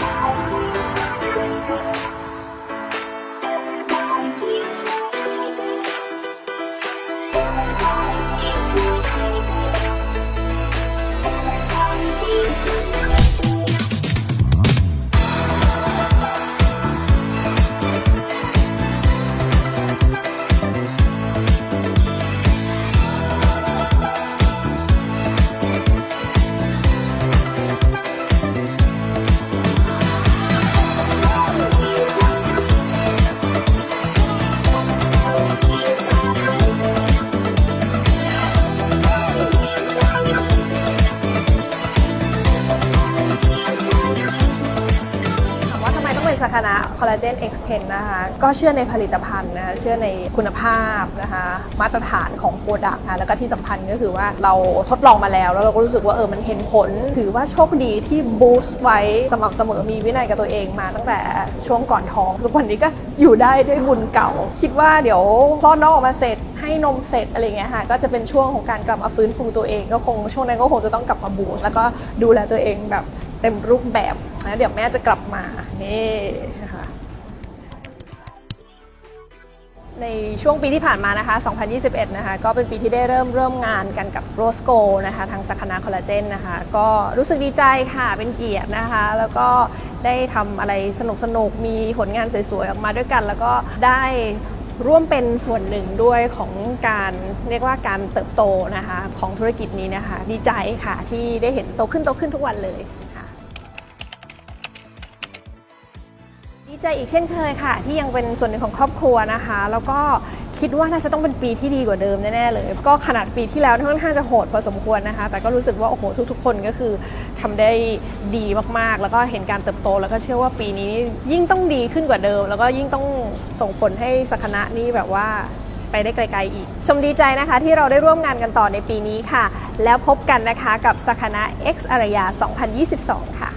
ถ สาขาคอลลาเจน X10 นะคะ ก็เชื่อในผลิตภัณฑ์นะคะเชื่อในคุณภาพนะคะ มาตรฐานของโปรดักต์นะแล้วก็ที่สำคัญก็คือว่าเราทดลองมาแล้ว แล้วเราก็รู้สึกว่าเออมันเห็นผล ถือว่าโชคดีที่บูสต์ไว้สม่ำเสมอมีวินัยกับตัวเองมาตั้งแต่ช่วงก่อนท้องทุกวันนี้ก็อยู่ได้ด้วยบุญเก่า คิดว่าเดี๋ยวคลอดน้องออกมาเสร็จให้นมเสร็จอะไรเงี้ยค่ะก็จะเป็นช่วงของการกลับมาฟื้นฟูตัวเอง ก็คงช่วงนั้นก็คงจะต้องกลับมาบูสต์แล้วก็ดูแลตัวเองแบบเต็มรูปแบบ นะเดี๋ยวแม่จะกลับมา นี่นะคะในช่วงปีที่ผ่านมานะคะ 2021 นะคะ ก็เป็นปีที่ได้เริ่มเริ่มงานกันกับโรสโกนะคะ ทางสาขาคอลลาเจนนะคะ ก็รู้สึกดีใจค่ะ เป็นเกียรตินะคะ แล้วก็ได้ทำอะไรสนุกสนุก มีผลงานสวยๆ ออกมาด้วยกัน แล้วก็ได้ร่วมเป็นส่วนหนึ่งด้วยของการเรียกว่าการเติบโตนะคะ ของธุรกิจนี้นะคะ ดีใจค่ะที่ได้เห็นโตขึ้นโตขึ้นทุกวันเลย ใจอีกเช่นเคยค่ะ ที่ยังเป็นส่วนหนึ่งของครอบครัวนะคะ แล้วก็คิดว่าน่าจะต้องเป็นปีที่ดีกว่าเดิมแน่ๆเลย ก็ขนาดปีที่แล้วค่อนข้างจะโหดพอสมควรนะคะ แต่ก็รู้สึกว่าโอ้โหทุกๆ คนก็คือทำได้ดีมากๆ แล้วก็เห็นการเติบโต แล้วก็เชื่อว่าปีนี้ยิ่งต้องดีขึ้นกว่าเดิม แล้วก็ยิ่งต้องส่งผลให้สักนะนี่แบบว่าไปได้ไกลๆอีก ชมดีใจนะคะที่เราได้ร่วมงานกันต่อในปีนี้ค่ะ แล้วพบกันนะคะกับสักนะ X อารยา 2022 ค่ะ